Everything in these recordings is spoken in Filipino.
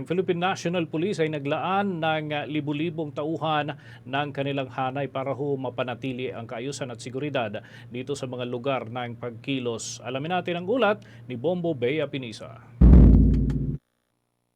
Ang Philippine National Police ay naglaan ng uh, libu-libong tauhan ng kanilang hanay para ho mapanatili ang kaayusan at seguridad dito sa mga lugar ng pagkilos. Alamin natin ang ulat ni Bombo Bea Pinisa.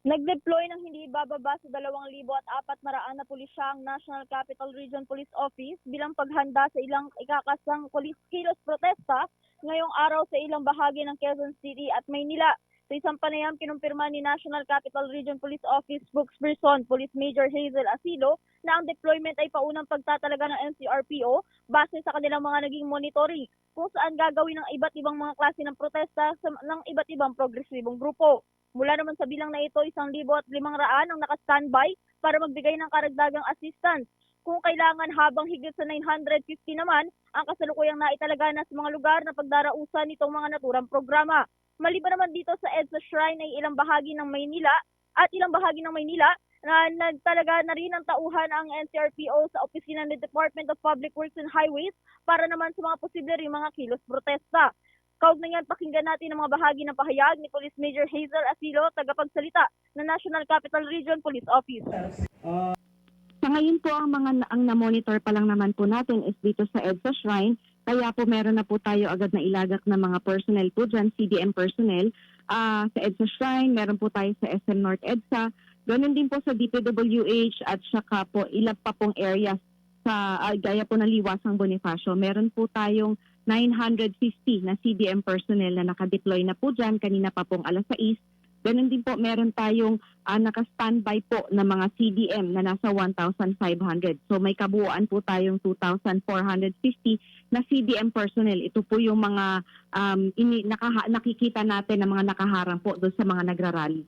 Nag-deploy ng hindi bababa sa 2,400 na pulisya ang National Capital Region Police Office bilang paghanda sa ilang ikakasang kilos protesta ngayong araw sa ilang bahagi ng Quezon City at Maynila. Sa isang panayam, kinumpirma ni National Capital Region Police Office spokesperson Police Major Hazel Asilo na ang deployment ay paunang pagtatalaga ng NCRPO base sa kanilang mga naging monitoring kung saan gagawin ng iba't ibang mga klase ng protesta sa, ng iba't ibang progresibong grupo. Mula naman sa bilang na ito, isang libo at limang raan ang naka-standby para magbigay ng karagdagang assistance. Kung kailangan habang higit sa 950 naman ang kasalukuyang naitalaga na sa mga lugar na pagdarausan nitong mga naturang programa. Maliban naman dito sa EDSA Shrine ay ilang bahagi ng Maynila at ilang bahagi ng Maynila na nagtalaga na rin ang tauhan ang NCRPO sa opisina ng Department of Public Works and Highways para naman sa mga posible ring mga kilos protesta. Kaugnay yan, pakinggan natin ang mga bahagi ng pahayag ni Police Major Hazel Asilo, tagapagsalita ng National Capital Region Police Office. Sa ngayon po ang mga ang na-monitor pa lang naman po natin is dito sa EDSA Shrine. Kaya po meron na po tayo agad na ilagak na mga personnel po dyan, CDM personnel. Ah, sa EDSA Shrine, meron po tayo sa SM North EDSA. Ganon din po sa DPWH at saka po ilan pa pong areas sa ah, gaya po ng Liwasang Bonifacio. Meron po tayong 950 na CDM personnel na nakadeploy na po dyan. Kanina pa pong alas 6. Ganon din po, meron tayong uh, naka-standby po na mga CDM na nasa 1,500. So may kabuuan po tayong 2,450 na CDM personnel. Ito po yung mga um, ini, nakaha, nakikita natin na mga nakaharang po doon sa mga nagrarally.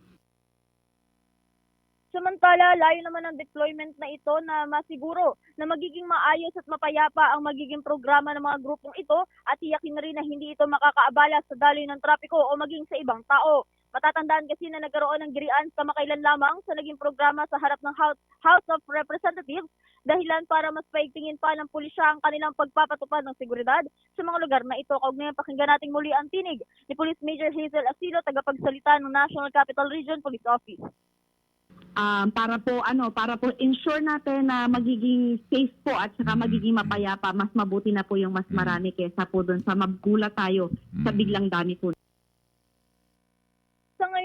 Samantala, layo naman ang deployment na ito na masiguro na magiging maayos at mapayapa ang magiging programa ng mga grupong ito at tiyakin na rin na hindi ito makakaabala sa daloy ng trapiko o maging sa ibang tao. Matatandaan kasi na nagkaroon ng girian kamakailan lamang sa naging programa sa harap ng House, House of Representatives dahilan para mas paigtingin pa ng pulisya ang kanilang pagpapatupad ng seguridad sa mga lugar na ito. Kaugnayan pakinggan natin muli ang tinig ni Police Major Hazel Asilo, tagapagsalita ng National Capital Region Police Office. Um, para po ano, para po ensure natin na magiging safe po at saka magiging mapayapa, mas mabuti na po yung mas marami kaysa po doon sa magulat tayo sa biglang dami po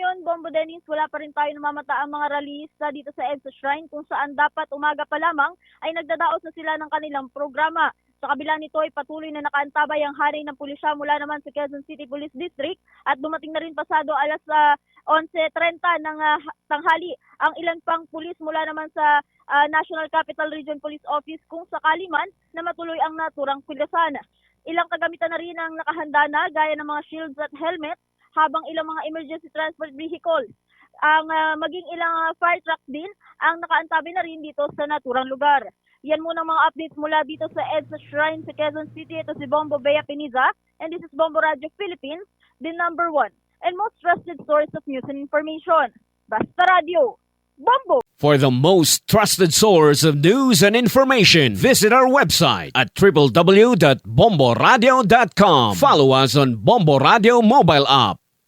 ngayon, Bombo Dennis, wala pa rin tayo namamata ang mga rallyista dito sa EDSA Shrine kung saan dapat umaga pa lamang ay nagdadaos na sila ng kanilang programa. Sa kabila nito ay patuloy na nakaantabay ang hari ng pulisya mula naman sa Quezon City Police District at dumating na rin pasado alas uh, 11.30 ng uh, tanghali ang ilan pang pulis mula naman sa uh, National Capital Region Police Office kung sakali man na matuloy ang naturang pilasan. Ilang kagamitan na rin ang nakahanda na gaya ng mga shields at helmet habang ilang mga emergency transport vehicles. Ang uh, maging ilang uh, fire truck din ang nakaantabi na rin dito sa naturang lugar. Yan muna ang mga updates mula dito sa EDSA Shrine sa Quezon City. Ito si Bombo Bea Piniza and this is Bombo Radio Philippines, the number one and most trusted source of news and information. Basta Radio, Bombo! For the most trusted source of news and information, visit our website at www.bomboradio.com. Follow us on Bombo Radio mobile app,